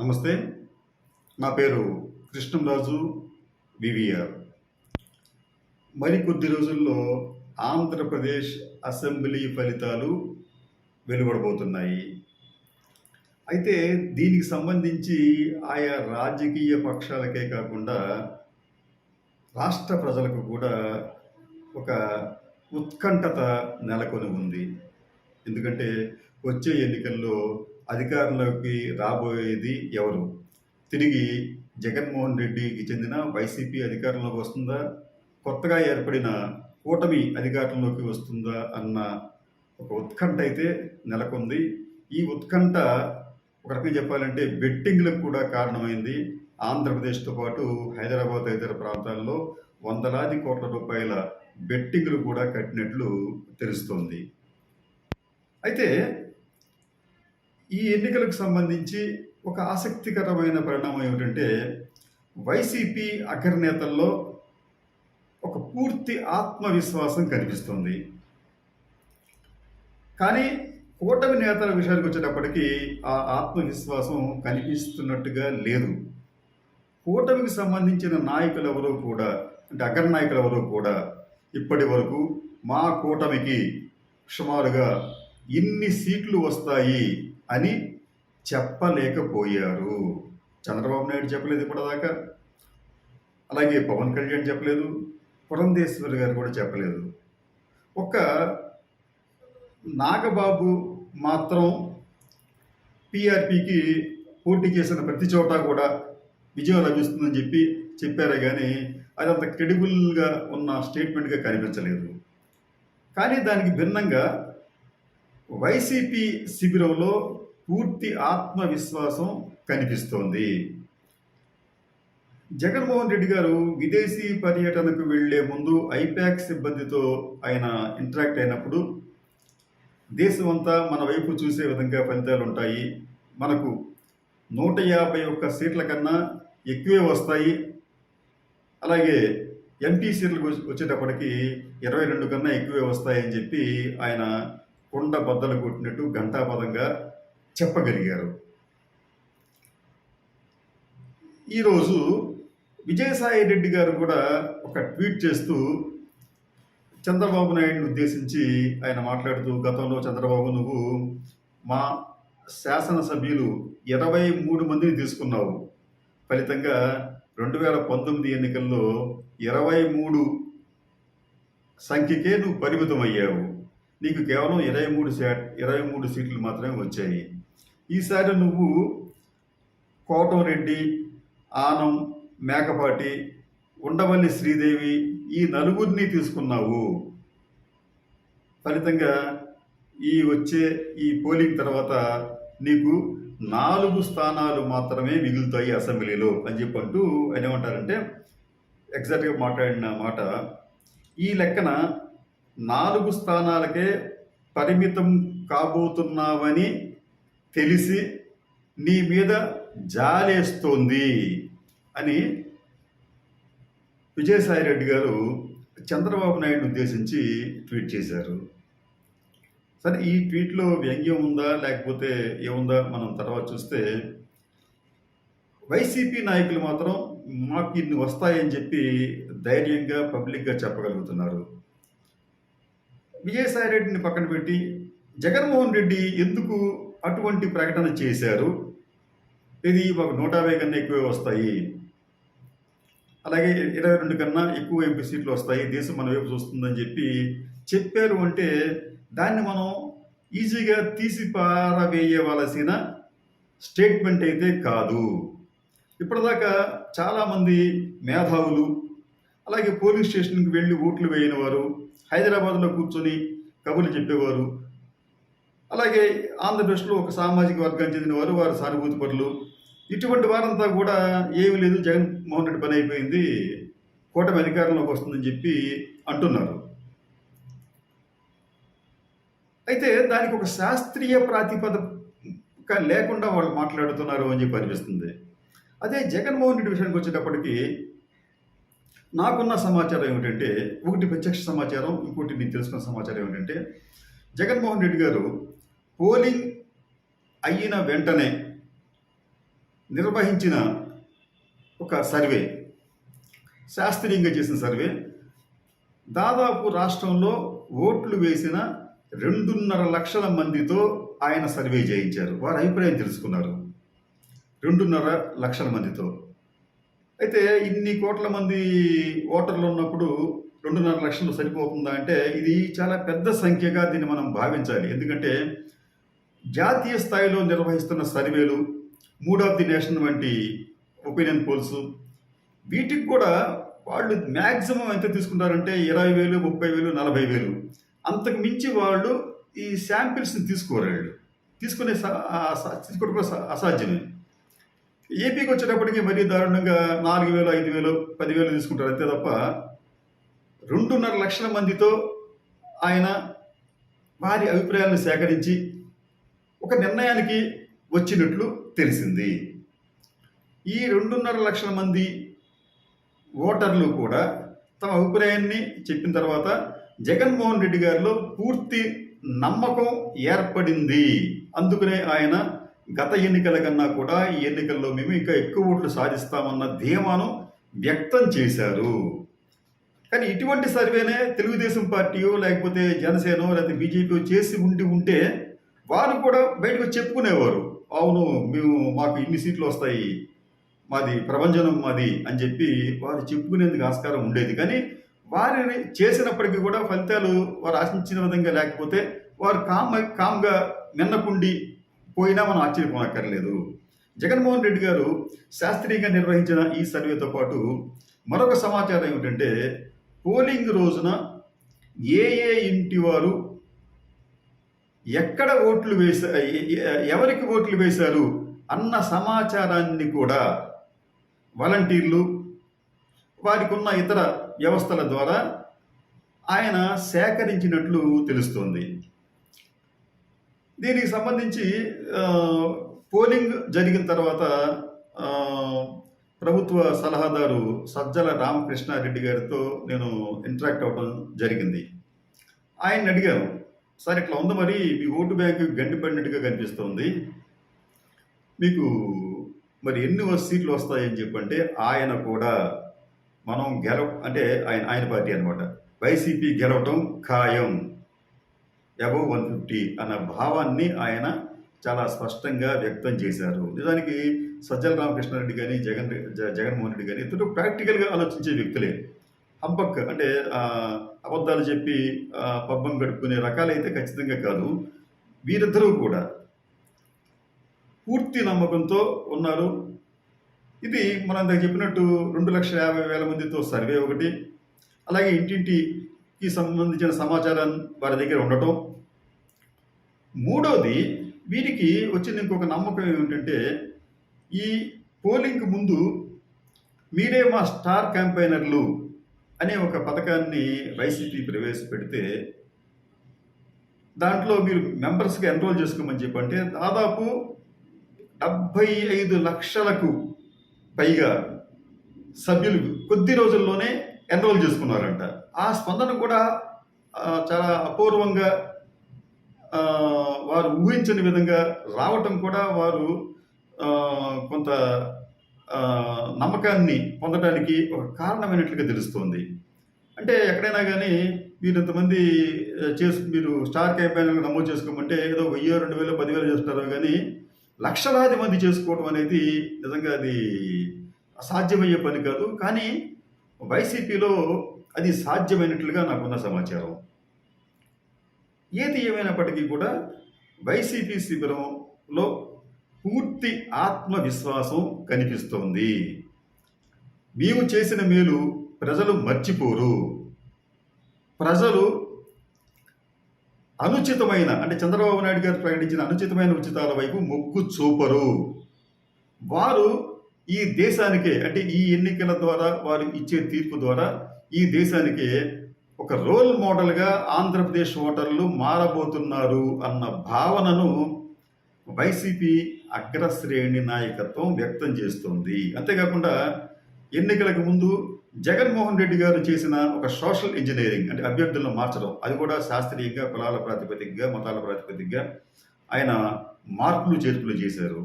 నమస్తే. నా పేరు కృష్ణంరాజు వివిఆర్. మరికొద్ది రోజుల్లో ఆంధ్రప్రదేశ్ అసెంబ్లీ ఫలితాలు వెలువడబోతున్నాయి. అయితే దీనికి సంబంధించి ఆయా రాజకీయ పక్షాలకే కాకుండా రాష్ట్ర ప్రజలకు కూడా ఒక ఉత్కంఠత నెలకొని ఉంది. ఎందుకంటే వచ్చే ఎన్నికల్లో అధికారంలోకి రాబోయేది ఎవరు? తిరిగి జగన్మోహన్ రెడ్డికి చెందిన వైసీపీ అధికారంలోకి వస్తుందా? కొత్తగా ఏర్పడిన కూటమి అధికారంలోకి వస్తుందా అన్న ఒక ఉత్కంఠ అయితే నెలకొంది. ఈ ఉత్కంఠ ఒక రకంగా చెప్పాలంటే బెట్టింగ్లకు కూడా కారణమైంది. ఆంధ్రప్రదేశ్తో పాటు హైదరాబాద్ తదితర ప్రాంతాల్లో వందలాది కోట్ల రూపాయల బెట్టింగ్లు కూడా కట్టినట్లు తెలుస్తోంది. అయితే ఈ ఎన్నికలకు సంబంధించి ఒక ఆసక్తికరమైన పరిణామం ఏమిటంటే వైసీపీ అగ్రనేతల్లో ఒక పూర్తి ఆత్మవిశ్వాసం కనిపిస్తుంది. కానీ కూటమి నేతల విషయానికి వచ్చేటప్పటికీ ఆ ఆత్మవిశ్వాసం కనిపిస్తున్నట్టుగా లేదు. కూటమికి సంబంధించిన నాయకులు ఎవరూ కూడా అంటే అగ్రనాయకులు ఎవరూ కూడా ఇప్పటి వరకు మా కూటమికి సుమారుగా ఇన్ని సీట్లు వస్తాయి అని చెప్పలేకపోయారు. చంద్రబాబు నాయుడు చెప్పలేదు ఇప్పటిదాకా. అలాగే పవన్ కళ్యాణ్ చెప్పలేదు. పురంధేశ్వరి గారు కూడా చెప్పలేదు. ఒక్క నాగబాబు మాత్రం పిఆర్పికి పోటీ చేసిన ప్రతి చోట కూడా విజయం లభిస్తుందని చెప్పి చెప్పారే కానీ అది అంత క్రెడిబుల్గా ఉన్న స్టేట్మెంట్గా కనిపించలేదు. కానీ దానికి భిన్నంగా వైసీపీ శిబిరంలో పూర్తి ఆత్మవిశ్వాసం కనిపిస్తోంది. జగన్మోహన్ రెడ్డి గారు విదేశీ పర్యటనకు వెళ్ళే ముందు ఐపాక్ సిబ్బందితో ఆయన ఇంటరాక్ట్ అయినప్పుడు దేశం అంతా మన వైపు చూసే విధంగా ఫలితాలు ఉంటాయి. మనకు నూట యాభై ఒక్క సీట్ల కన్నా ఎక్కువే వస్తాయి. అలాగే ఎంపీ సీట్లకు వచ్చేటప్పటికి ఇరవై రెండు కన్నా ఎక్కువే వస్తాయని చెప్పి ఆయన కొండ బద్దలు కొట్టినట్టు ఘంటాపదంగా చెప్పగలిగారు. ఈరోజు విజయసాయి రెడ్డి గారు కూడా ఒక ట్వీట్ చేస్తూ చంద్రబాబు నాయుడిని ఉద్దేశించి ఆయన మాట్లాడుతూ గతంలో చంద్రబాబు నువ్వు మా శాసనసభ్యులు ఇరవై మూడు మందిని తీసుకున్నావు. ఫలితంగా రెండు వేల పంతొమ్మిది ఎన్నికల్లో ఇరవై మూడు సంఖ్యకే నువ్వు పరిమితం అయ్యావు నీకు కేవలం ఇరవై మూడు సీట్ ఇరవై మూడు సీట్లు మాత్రమే వచ్చాయి. ఈసారి నువ్వు కోటంరెడ్డి ఆనం మేకపాటి ఉండవల్లి శ్రీదేవి ఈ నలుగురిని తీసుకున్నావు. ఫలితంగా ఈ వచ్చే ఈ పోలింగ్ తర్వాత నీకు నాలుగు స్థానాలు మాత్రమే మిగులుతాయి అసెంబ్లీలో అని చెప్పి అంటూ ఆయన ఏమంటారంటే ఎగ్జాక్ట్గా మాట్లాడిన మాట. ఈ లెక్కన నాలుగు స్థానాలకే పరిమితం కాబోతున్నావని తెలిసి నీ మీద జాలేస్తోంది అని విజయసాయి రెడ్డి గారు చంద్రబాబు నాయుడు ఉద్దేశించి ట్వీట్ చేశారు. సరే ఈ ట్వీట్లో వ్యంగ్యం ఉందా లేకపోతే ఏముందా మనం తర్వాత చూస్తే వైసీపీ నాయకులు మాత్రం మాకు ఇన్ని వస్తాయని చెప్పి ధైర్యంగా పబ్లిక్గా చెప్పగలుగుతున్నారు. విజయసాయి రెడ్డిని పక్కన పెట్టి జగన్మోహన్ రెడ్డి ఎందుకు అటువంటి ప్రకటన చేశారు? ఇది ఒక నూట యాభై కన్నా ఎక్కువే వస్తాయి. అలాగే ఇరవై రెండు కన్నా ఎక్కువ ఎంపీ సీట్లు వస్తాయి. దేశం మన వైపు చూస్తుందని చెప్పి చెప్పారు అంటే దాన్ని మనం ఈజీగా తీసి పారవేయవలసిన స్టేట్మెంట్ అయితే కాదు. ఇప్పటిదాకా చాలామంది మేధావులు అలాగే పోలీస్ స్టేషన్కి వెళ్ళి ఓట్లు వేయని వారు హైదరాబాద్లో కూర్చొని కబుర్లు చెప్పేవారు. అలాగే ఆంధ్రప్రదేశ్లో ఒక సామాజిక వర్గానికి చెందిన వారు వారు సానుభూతి పరులు. ఇటువంటి వారంతా కూడా ఏమీ లేదు జగన్మోహన్ రెడ్డి పని అయిపోయింది కూటమి అధికారంలోకి వస్తుందని చెప్పి అంటున్నారు. అయితే దానికి ఒక శాస్త్రీయ ప్రాతిపదిక లేకుండా వాళ్ళు మాట్లాడుతున్నారు అని చెప్పి అనిపిస్తుంది. అదే జగన్మోహన్ రెడ్డి విషయానికి వచ్చేటప్పటికి నాకున్న సమాచారం ఏమిటంటే ఒకటి ప్రత్యక్ష సమాచారం ఇంకోటి నేను తెలుసుకున్న సమాచారం ఏమిటంటే జగన్మోహన్ రెడ్డి గారు పోలింగ్ అయిన వెంటనే నిర్వహించిన ఒక సర్వే శాస్త్రీయంగా చేసిన సర్వే దాదాపు రాష్ట్రంలో ఓట్లు వేసిన రెండున్నర లక్షల మందితో ఆయన సర్వే చేయించారు. వారి అభిప్రాయం తెలుసుకున్నారు. రెండున్నర లక్షల మందితో. అయితే ఇన్ని కోట్ల మంది ఓటర్లు ఉన్నప్పుడు రెండున్నర లక్షలు సరిపోతుందా అంటే ఇది చాలా పెద్ద సంఖ్యగా దీన్ని మనం భావించాలి. ఎందుకంటే జాతీయ స్థాయిలో నిర్వహిస్తున్న సర్వేలు మూడ్ ఆఫ్ ది నేషన్ వంటి ఒపీనియన్ పోల్స్ వీటికి కూడా వాళ్ళు మ్యాక్సిమం ఎంత తీసుకుంటారంటే ఇరవై వేలు ముప్పై వేలు నలభై వేలు. అంతకు మించి వాళ్ళు ఈ శాంపిల్స్ని తీసుకోరాడు తీసుకునే తీసుకోవడం కూడా అసాధ్యమే. ఏపీకి వచ్చేటప్పటికి మరీ దారుణంగా నాలుగు వేలు ఐదు వేలు పదివేలు తీసుకుంటారు అంతే తప్ప రెండున్నర లక్షల మందితో ఆయన వారి అభిప్రాయాలను సేకరించి ఒక నిర్ణయానికి వచ్చినట్లు తెలిసింది. ఈ రెండున్నర లక్షల మంది ఓటర్లు కూడా తమ అభిప్రాయాన్ని చెప్పిన తర్వాత జగన్మోహన్ రెడ్డి గారిలో పూర్తి నమ్మకం ఏర్పడింది. అందుకనే ఆయన గత ఎన్నికల కన్నా కూడా ఈ ఎన్నికల్లో మేము ఇంకా ఎక్కువ ఓట్లు సాధిస్తామన్న ధీమాను వ్యక్తం చేశారు. కానీ ఇటువంటి సర్వేనే తెలుగుదేశం పార్టీయో లేకపోతే జనసేన లేకపోతే బీజేపీ చేసి ఉండి ఉంటే వారు కూడా బయటకు చెప్పుకునేవారు. అవును మేము మాకు ఇన్ని సీట్లు వస్తాయి మాది ప్రపంచనం మాది అని చెప్పి వారు చెప్పుకునేందుకు ఆస్కారం ఉండేది. కానీ వారిని చేసినప్పటికీ కూడా ఫలితాలు వారు ఆశించిన విధంగా లేకపోతే వారు కామ్ కామ్గా మిన్నకుండి పోయినా మనం ఆశ్చర్యపోనక్కర్లేదు. జగన్మోహన్ రెడ్డి గారు శాస్త్రీయంగా నిర్వహించిన ఈ సర్వేతో పాటు మరొక సమాచారం ఏమిటంటే పోలింగ్ రోజున ఏ ఏ ఇంటి వారు ఎక్కడ ఓట్లు వేసా ఎవరికి ఓట్లు వేశారు అన్న సమాచారాన్ని కూడా వాలంటీర్లు వారికి ఉన్న ఇతర వ్యవస్థల ద్వారా ఆయన సేకరించినట్లు తెలుస్తోంది. దీనికి సంబంధించి పోలింగ్ జరిగిన తర్వాత ప్రభుత్వ సలహాదారు సజ్జల రామకృష్ణారెడ్డి గారితో నేను ఇంటరాక్ట్ అవ్వడం జరిగింది. ఆయన అడిగాను సార్ ఇట్లా ఉంది మరి మీ ఓటు బ్యాంకు గండిపడినట్టుగా కనిపిస్తుంది. మీకు మరి ఎన్ని సీట్లు వస్తాయని చెప్పంటే ఆయన కూడా మనం గెలవ అంటే ఆయన ఆయన పార్టీ అనమాట వైసీపీ గెలవటం ఖాయం. అబవ్ వన్ ఫిఫ్టీ అన్న భావాన్ని ఆయన చాలా స్పష్టంగా వ్యక్తం చేశారు. నిజానికి సజ్జల రామకృష్ణారెడ్డి కానీ జగన్ జగన్మోహన్ రెడ్డి కానీ ఇద్దరు ప్రాక్టికల్గా ఆలోచించే వ్యక్తులే. హంపక్ అంటే అబద్ధాలు చెప్పి పబ్బం గడుపుకునే రకాలైతే ఖచ్చితంగా కాదు. వీరిద్దరూ కూడా పూర్తి నమ్మకంతో ఉన్నారు. ఇది మనం ఇందాక చెప్పినట్టు రెండు లక్షల యాభై వేల మందితో సర్వే ఒకటి. అలాగే ఇంటింటి కి సంబంధించిన సమాచారం వారి దగ్గర ఉండటం. మూడవది వీరికి వచ్చిన ఇంకొక నమ్మకం ఏమిటంటే ఈ పోలింగ్కి ముందు మీరే మా స్టార్ క్యాంపైనర్లు అనే ఒక పథకాన్ని వైసీపీ ప్రవేశపెడితే దాంట్లో మీరు మెంబర్స్గా ఎన్రోల్ చేసుకోమని చెప్పంటే దాదాపు డెబ్భై ఐదు లక్షలకు పైగా సభ్యులు కొద్ది రోజుల్లోనే ఎన్రోల్ చేసుకున్నారంట. ఆ స్పందన కూడా చాలా అపూర్వంగా వారు ఊహించని విధంగా రావటం కూడా వారు కొంత నమ్మకాన్ని పొందడానికి ఒక కారణమైనట్లుగా తెలుస్తోంది. అంటే ఎక్కడైనా కానీ మీరు ఇంతమంది చేసు మీరు స్టార్ క్యాంపెయిన్లు నమోదు చేసుకోమంటే ఏదో వెయ్యి రెండు వేలు పదివేలు చేస్తున్నారు కానీ లక్షలాది మంది చేసుకోవడం అనేది నిజంగా అది అసాధ్యమయ్యే పని కాదు. కానీ వైసీపీలో అది సాధ్యమైనట్లుగా నాకున్న సమాచారం. ఏది ఏమైనప్పటికీ కూడా వైసీపీ శిబిరంలో పూర్తి ఆత్మవిశ్వాసం కనిపిస్తోంది. మేము చేసిన మేలు ప్రజలు మర్చిపోరు. ప్రజలు అనుచితమైన అంటే చంద్రబాబు నాయుడు గారు ప్రకటించిన అనుచితమైన ఉచితాల వైపు మొగ్గు చూపరు. వారు ఈ దేశానికే అంటే ఈ ఎన్నికల ద్వారా వారు ఇచ్చే తీర్పు ద్వారా ఈ దేశానికే ఒక రోల్ మోడల్గా ఆంధ్రప్రదేశ్ ఓటర్లు మారబోతున్నారు అన్న భావనను వైసీపీ అగ్రశ్రేణి నాయకత్వం వ్యక్తం చేస్తోంది. అంతేకాకుండా ఎన్నికలకు ముందు జగన్మోహన్ రెడ్డి గారు చేసిన ఒక సోషల్ ఇంజనీరింగ్ అంటే అభ్యర్థులను మార్చడం అది కూడా శాస్త్రీయంగా కులాల ప్రాతిపదికగా మతాల ప్రాతిపదికగా ఆయన మార్పులు చేర్పులు చేశారు.